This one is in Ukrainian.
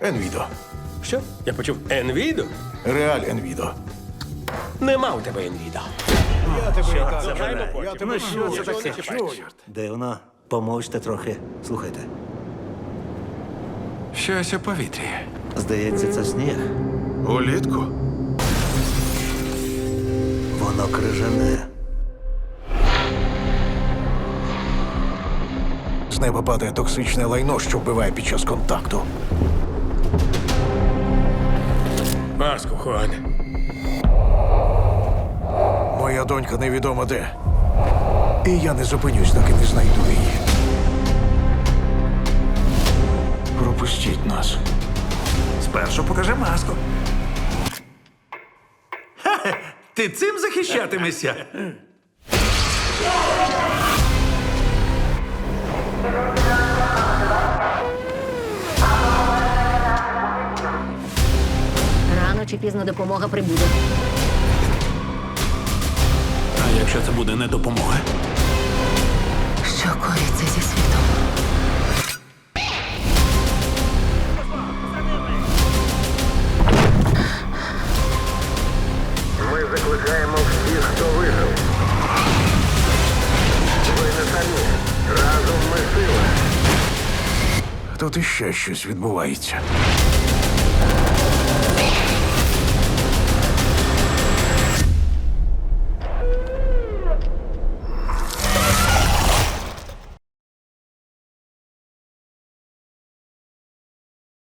Енвідо. Що? Я почув Енвіду? Реаль Енвідо. Нема у тебе Енвіда. Ну що це таке? Дивно. Помовчте трохи. Слухайте. Щось у повітрі. Здається, це сніг. Улітку? Воно крижане. З неба падає токсичне лайно, що вбиває під час контакту. Маску, Хуан. Моя донька невідомо де. І я не зупинюсь, доки не знайду її. Пропустіть нас. Спершу покажи маску. Хе-хе, Ти цим захищатимешся? Рано чи пізно допомога прибуде. А якщо це буде не допомога? Що коїться зі світом? Ми закликаємо всіх, хто вижив. Ви не самі. Разом ми сила. Тут іще щось відбувається.